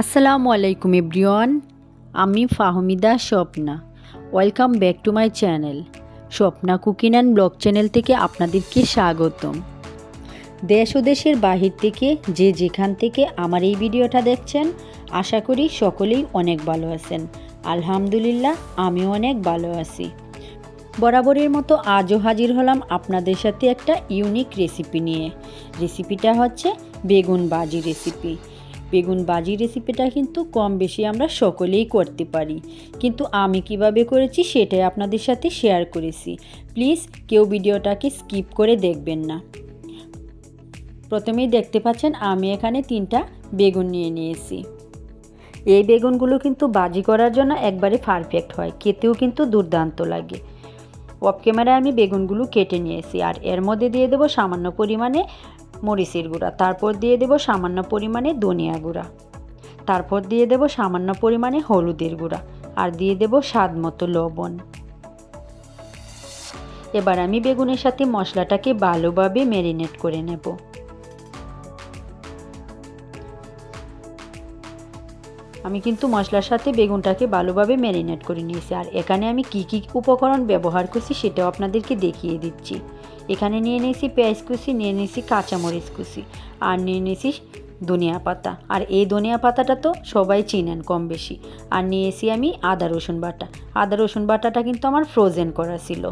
আসসালামু আলাইকুম এভরিওয়ান, আমি Fahmida Swapna. Welcome back to my channel Swapna cooking and blog channel থেকে আপনাদেরকে স্বাগতম। দেশ ও দেশের বাহির থেকে যে যেখান থেকে আমার এই ভিডিওটা দেখছেন, আশা করি সকলেই অনেক ভালো আছেন। আলহামদুলিল্লাহ, আমিও অনেক ভালো আছি। বরাবরের মতো আজও হাজির হলাম আপনাদের সাথে একটা ইউনিক রেসিপি নিয়ে। রেসিপিটা হচ্ছে বেগুন বাজি রেসিপি। বেগুন বাজি রেসিপিটা কিন্তু কম বেশি আমরা সকলেই করতে পারি। কিন্তু আমি কীভাবে করেছি সেটাই আপনাদের সাথে শেয়ার করেছি। প্লিজ কেউ ভিডিওটাকে স্কিপ করে দেখবেন না। প্রথমেই দেখতে পাচ্ছেন আমি এখানে তিনটা বেগুন নিয়ে নিয়েছি। এই বেগুনগুলো কিন্তু বাজি করার জন্য একবারে পারফেক্ট হয়, খেতেও কিন্তু দুর্দান্ত লাগে। অফ ক্যামেরায় আমি বেগুনগুলো কেটে নিয়েছি আর এর মধ্যে দিয়ে দেবো সামান্য পরিমাণে মরিচের গুঁড়া, তারপর দিয়ে দেব সামান্য পরিমাণে ধনিয়া গুঁড়া, তারপর দিয়ে দেব সামান্য পরিমাণে হলুদের গুঁড়া আর দিয়ে দেব স্বাদ মতো লবণ। এবার আমি বেগুনের সাথে মশলাটাকে ভালোভাবে ম্যারিনেট করে নেব। আমি কিন্তু মশলার সাথে বেগুনটাকে ভালোভাবে ম্যারিনেট করে নিয়েছি আর এখানে আমি কি কি উপকরণ ব্যবহার করছি সেটাও আপনাদেরকে দেখিয়ে দিচ্ছি। এখানে নিয়ে নিয়েছি পেঁয়াজ কুচি, নিয়ে নিয়েছি কাঁচামরিচ কুচি আর নিয়ে নিয়েছি ধনিয়া পাতা। আর এই ধনিয়া পাতাটা তো সবাই চিনেন কম বেশি। আর নিয়েছি আমি আদা রসুন বাটা। আদা রসুন বাটাটা কিন্তু আমার ফ্রোজেন করা ছিল।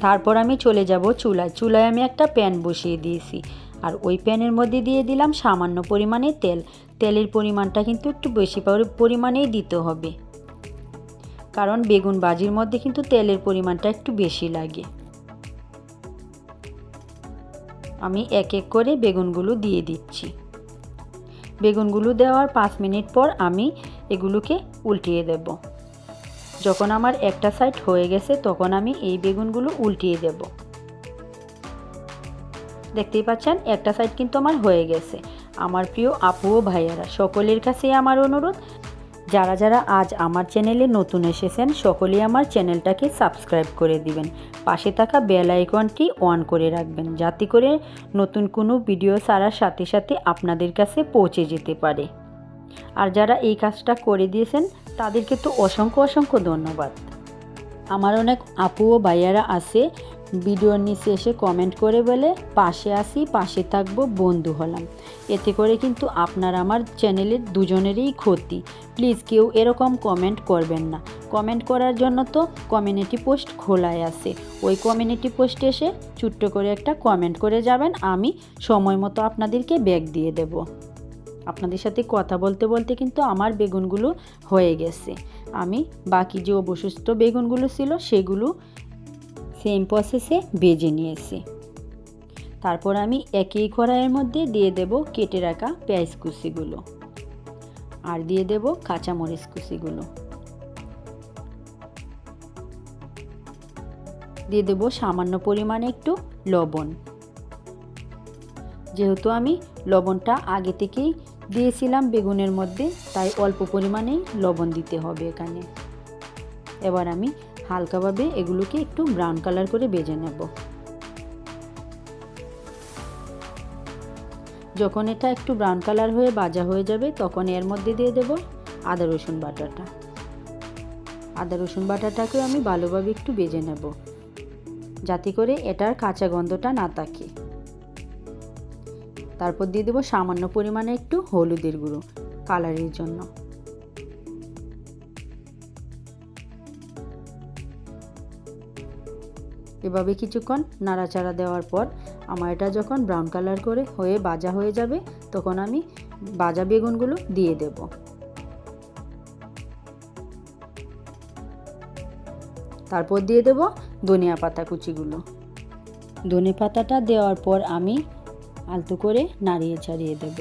তারপর আমি চলে যাব চুলায়। চুলায় আমি একটা প্যান বসিয়ে দিয়েছি। আর ওই প্যানের মধ্যে দিয়ে দিলাম সামান্য পরিমাণে তেল। তেলের পরিমাণটা কিন্তু একটু বেশি পরিমাণেই দিতে হবে। কারণ বেগুন বাজির মধ্যে কিন্তু তেলের পরিমাণটা একটু বেশি লাগে। আমি এক এক করে বেগুনগুলো দিয়ে দিচ্ছি। বেগুনগুলো দেওয়ার পাঁচ মিনিট পর আমি এগুলোকে উল্টিয়ে দেব। যখন আমার একটা সাইড হয়ে গেছে, তখন আমি এই বেগুনগুলো উল্টিয়ে দেব। দেখতেই পাচ্ছেন, একটা সাইড কিন্তু আমার হয়ে গেছে। আমার প্রিয় আপু ও ভাইয়ারা, সকলের কাছে আমার অনুরোধ যারা যারা আজ আমার চ্যানেলে নতুন এসেছেন, সকলেই আমার চ্যানেলটাকে সাবস্ক্রাইব করে দিবেন। পাশে থাকা বেল আইকনটি অন করে রাখবেন, যাতে করে নতুন কোনো ভিডিও ছাড়ার সাথে সাথে আপনাদের কাছে পৌঁছে যেতে পারে। আর যারা এই কাজটা করে দিয়েছেন, তাদেরকে তো অসংখ্য অসংখ্য ধন্যবাদ। আমার অনেক আপু ও ভাইয়ারা আছে ভিডিওর নিচে এসে কমেন্ট করে বলে, পাশে আসি পাশে থাকব, বন্ধু হলাম। এতে করে কিন্তু আপনার আমার চ্যানেলের দুজনেরই ক্ষতি। প্লিজ কেউ এরকম কমেন্ট করবেন না। কমেন্ট করার জন্য তো কমিউনিটি পোস্ট খোলাই আছে। ওই কমিউনিটি পোস্টে এসে ছোট্ট করে একটা কমেন্ট করে যাবেন। আমি সময় মতো আপনাদেরকে ব্যাগ দিয়ে দেব। আপনাদের সাথে কথা বলতে বলতে কিন্তু আমার বেগুনগুলো হয়ে গেছে। আমি বাকি যে অবশিষ্ট বেগুনগুলো ছিল, সেগুলো সেম প্রসেসে বেজে নিয়েছি। তারপর আমি একই কড়াইয়ের মধ্যে দিয়ে দেব কেটে রাখা পেঁয়াজ কুচিগুলো আর দিয়ে দেব কাঁচামরিচ কুচিগুলো। দিয়ে দেব সামান্য পরিমাণে একটু লবণ। যেহেতু আমি লবণটা আগে থেকেই দিয়েছিলাম বেগুনের মধ্যে, তাই অল্প পরিমাণেই লবণ দিতে হবে এখানে। এবার আমি হালকাভাবে এগুলোকে একটু ব্রাউন কালার করে বেজে নেব। যখন এটা একটু ব্রাউন কালার হয়ে ভাজা হয়ে যাবে, তখন এর মধ্যে দিয়ে দেব আদা রসুন বাটাটা। আদা রসুন বাটাটাকেও আমি ভালোভাবে একটু বেজে নেব, যাতে করে এটার কাঁচা গন্ধটা না থাকে। তারপর দিয়ে দেবো সামান্য পরিমাণে একটু হলুদের গুঁড়ো, কালারের জন্য। এভাবে কিছুক্ষণ নাড়াচাড়া দেওয়ার পর আমার এটা যখন ব্রাউন কালার করে হয়ে বাজা হয়ে যাবে, তখন আমি বাজা বেগুনগুলো দিয়ে দেব। তারপর দিয়ে দেব ধনিয়া পাতা কুচিগুলো। ধনে পাতাটা দেওয়ার পর আমি আলতো করে নাড়িয়ে ছাড়িয়ে দেব।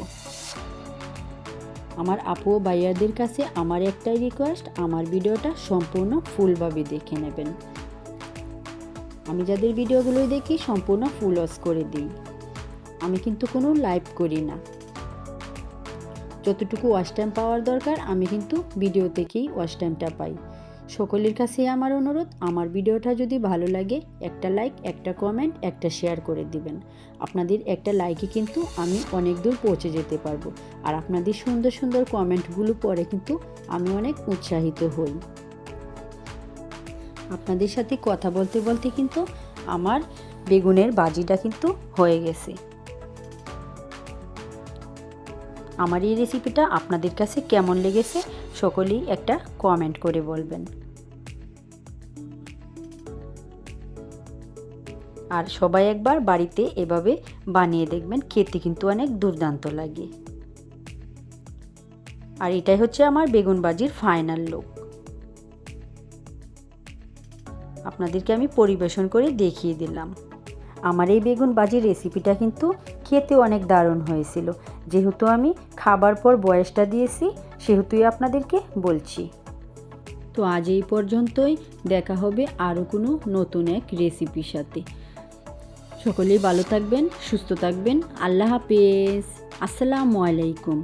আমার আপু ও ভাইয়াদের কাছে আমার একটাই রিকোয়েস্ট আমার ভিডিওটা সম্পূর্ণ ফুলভাবে দেখে নেবেন। আমি যাদের ভিডিওগুলোই দেখি সম্পূর্ণ ফুল অস করে দিই। আমি কিন্তু কোনো লাইভ করি না। যতটুকু ওয়াশ টাইম পাওয়ার দরকার, আমি কিন্তু ভিডিও থেকেই ওয়াশ টাইমটা পাই। সকলের কাছেই আমার অনুরোধ, আমার ভিডিওটা যদি ভালো লাগে, একটা লাইক একটা কমেন্ট একটা শেয়ার করে দিবেন। আপনাদের একটা লাইকে কিন্তু আমি অনেক দূর পৌঁছে যেতে পারব। আর আপনাদের সুন্দর সুন্দর কমেন্টগুলো পরে কিন্তু আমি অনেক উৎসাহিত হই। আপনাদের সাথে কথা বলতে বলতে কিন্তু আমার বেগুনের বাজিটা কিন্তু হয়ে গেছে। আমার এই রেসিপিটা আপনাদের কাছে কেমন লেগেছে সকলেই একটা কমেন্ট করে বলবেন। আর সবাই একবার বাড়িতে এভাবে বানিয়ে দেখবেন, খেতে কিন্তু অনেক দুর্দান্ত লাগে। আর এটাই হচ্ছে আমার বেগুন বাজির ফাইনাল লুক আপনাদেরকে আমি পরিবেশন করে দেখিয়ে দিলাম। আমার এই বেগুন বাজির রেসিপিটা কিন্তু খেতে অনেক দারুণ হয়েছিল। যেহেতু আমি খাবার পর বয়সটা দিয়েছি, সেহেতুই আপনাদেরকে বলছি। তো আজ এই পর্যন্তই। দেখা হবে আরও কোনো নতুন এক রেসিপির সাথে। সকলেই ভালো থাকবেন, সুস্থ থাকবেন। আল্লাহ হাফেজ। আসসালামু আলাইকুম।